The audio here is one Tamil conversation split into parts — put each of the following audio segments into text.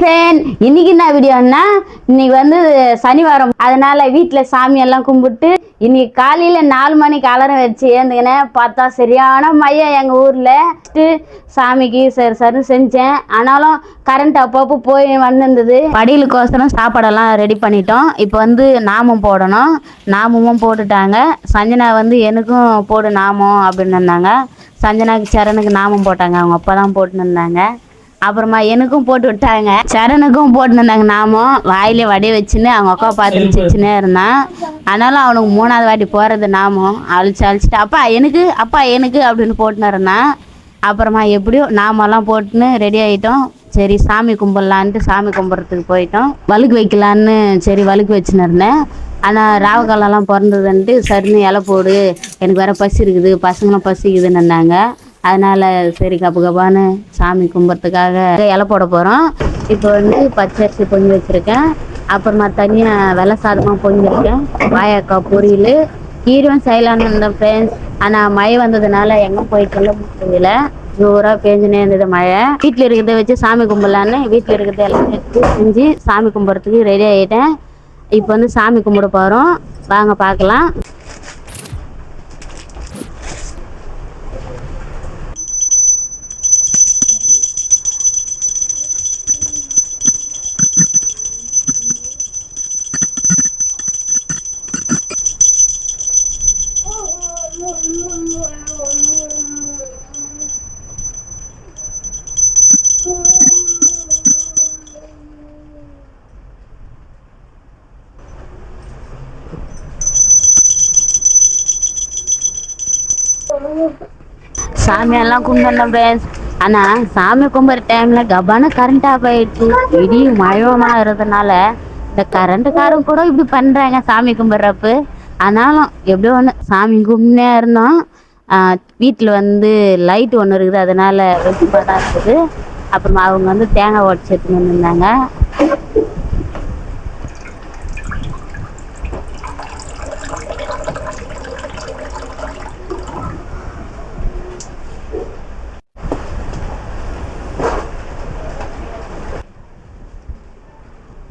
ஃப்ரெண்ட் இன்னைக்கு என்ன வீடியோன்னா இன்னைக்கு வந்து சனிவாரம். அதனால வீட்டில் சாமியெல்லாம் கும்பிட்டு இன்னைக்கு காலையில் நாலு மணிக்கு அலரம் வச்சு ஏந்துக்கினேன் பார்த்தா சரியான மையம் எங்கள் ஊரில். சாமிக்கு சரி சரி செஞ்சேன். ஆனாலும் கரண்ட் அப்பப்போ போய் வந்துருந்தது. படியலுக்கோசரம் சாப்பாடெல்லாம் ரெடி பண்ணிட்டோம். இப்போ வந்து நாமம் போடணும். நாமமும் போட்டுட்டாங்க. சஞ்சனா வந்து எனக்கும் போடு நாமம் அப்படின்னு இருந்தாங்க. சஞ்சனாக்கு சரணுக்கு நாமம் போட்டாங்க. அவங்க அப்பா தான் போட்டுன்னு இருந்தாங்க. அப்புறமா எனக்கும் போட்டு விட்டாங்க. சரணுக்கும் போட்டு இருந்தாங்க நாமும் வாயிலே வடைய வச்சுன்னு அவங்க அக்கா பார்த்துட்டு சிரிச்சுனே இருந்தான். ஆனாலும் அவனுக்கு மூணாவது வாட்டி போகிறது நாமும் அழிச்சு அழிச்சிட்டு அப்பா எனக்கு அப்பா எனக்கு அப்படின்னு போட்டுன்னு இருந்தான். அப்புறமா எப்படியோ நாமெல்லாம் போட்டுன்னு ரெடி ஆகிட்டோம் சரி சாமி கும்பிட்லான்ட்டு சாமி கும்பிட்றதுக்கு போயிட்டோம். வழுக்கு வைக்கலான்னு சரி வழுக்கு வச்சுன்னு இருந்தேன். ஆனால் ராவுகாலம்லாம் பிறந்ததுன்ட்டு சரின்னு இலை போடு. எனக்கு வேற பசி இருக்குது. பசங்களும் பசிக்குதுன்னு இருந்தாங்க. அதனால் சரி கப்பு கப்பான்னு சாமி கும்பிட்றதுக்காக இலை போட போகிறோம் இப்போ வந்து பச்சரிசி பொங்கி வச்சுருக்கேன். அப்புறமா தனியாக வெள்ளை சாதமாக பொங்கியிருக்கேன் வாயக்காய் பொரியல் கீரையும் செய்யலான்னு இருந்தேன் ஃப்ரெண்ட்ஸ் ஆனால் மழை வந்ததுனால எங்கே போய் சொல்ல முடியல. ஜோராக பேஞ்சுனே இருந்தது மழை. வீட்டில் இருக்கிறத வச்சு சாமி கும்பிடலான்னு வீட்டில் இருக்கிறத எல்லாம் எடுத்து செஞ்சு சாமி கும்பிட்றதுக்கு ரெடி ஆகிட்டேன் இப்போ வந்து சாமி கும்பிட போகிறோம் வாங்க பார்க்கலாம். சாமியெல்லாம் கும்பிடணும் ஃப்ரெண்ட்ஸ் ஆனால் சாமி கும்பிட்ற டைமில் கபான கரண்ட் ஆஃப் ஆயிடுச்சு இடி மழமாக இருந்ததுனால இந்த கரண்ட்டுக்காரங்க கூட இப்படி பண்ணுறாங்க சாமி கும்பிட்றப்ப. ஆனாலும் எப்படியோ ஒன்று சாமி கும்பிட்டே இருந்தோம். வீட்டில் வந்து லைட் ஒன்று இருக்குது அதனால ரொம்ப தான் இருக்குது. அப்புறமா அவங்க வந்து தேங்காய் உடச்சி எடுத்துன்னு வந்திருந்தாங்க.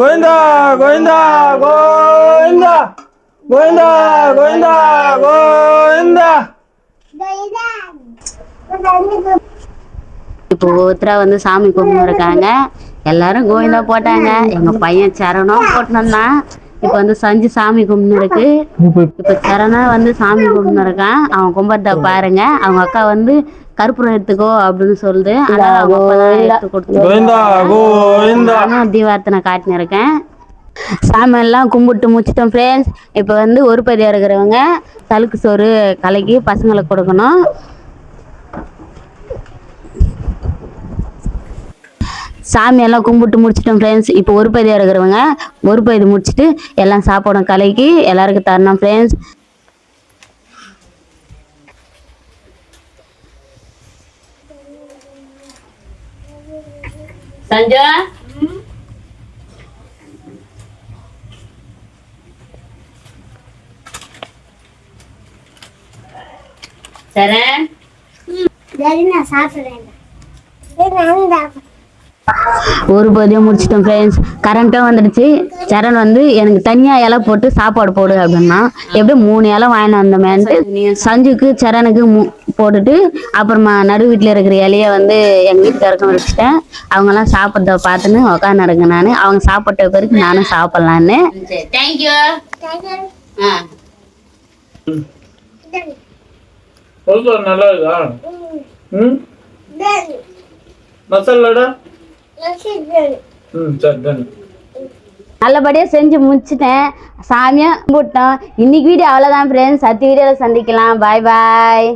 கோவிந்தா கோவிந்தா கோவிந்தா கோவிந்தா கோவிந்தா கோவிந்தா. இப்போ ஒருத்தரா வந்து சாமி கும்பிடுறாங்க எல்லாரும் கோவிந்தா போட்டாங்க. எங்க பையன் சரணம் போட்டோம்தான் இப்போ வந்து சஞ்சு சாமி கும்பிடுருக்கு இப்போ சரணா வந்து சாமி கும்பிடுருக்கான் அவன் கும்பிட்றத பாருங்க. அவங்க அக்கா வந்து கற்பூரம் எடுத்துக்கோ அப்படின்னு சொல்லுது ஆனால் தீவார்த்தனை காட்டினு இருக்கேன் சாமியெல்லாம் கும்பிட்டு முடிச்சிட்டோம் ஃப்ரெண்ட்ஸ் இப்போ வந்து ஒரு பதியா இருக்கிறவங்க சலுக்கு சோறு கலக்கி பசங்களுக்கு கொடுக்கணும். சாமி எல்லாம் கும்பிட்டு முடிச்சிட்டோம் ஃப்ரெண்ட்ஸ் இப்போ ஒரு பயிர் இருக்கிறவங்க ஒரு பயிர் முடிச்சுட்டு எல்லாம் சாப்பாடும் கலக்கி எல்லாருக்கும் தரணும் friends Sanja? Seren? Dari nasa, Seren. nanti. ஒரு பதியம் முடிச்சிட்டோம் ஃப்ரெண்ட்ஸ் கரண்ட்டும் வந்துடுச்சு. சரண் வந்து எனக்கு தனியாக இலை போட்டு சாப்பாடு போடு அப்படின்னா எப்படியும் மூணு இலை வாங்கிட்டு வந்தோமேன்ட்டு சஞ்சுக்கு சரணுக்கு மூ போட்டுட்டு அப்புறமா நடு வீட்டில் இருக்கிற இலைய வந்து எங்கள் வீட்டுக்காரருக்கும் வச்சுட்டேன் அவங்கெல்லாம் சாப்பிட்றத பார்த்துன்னு உட்காந்து நடங்க நான். அவங்க சாப்பிட்ட பிறகு நானும் சாப்பிட்லான்னு. தேங்க்யூ நல்லா இருக்கா ம். மசாலாடா ம் சரி நல்லபடியாக செஞ்சு முடிச்சிட்டேன். சாமியாக கும்பிட்டோம். இன்னைக்கு வீடியோ அவ்வளோதான் ஃப்ரெண்ட்ஸ் சத்தி வீடியோவில் சந்திக்கலாம். பாய் பாய்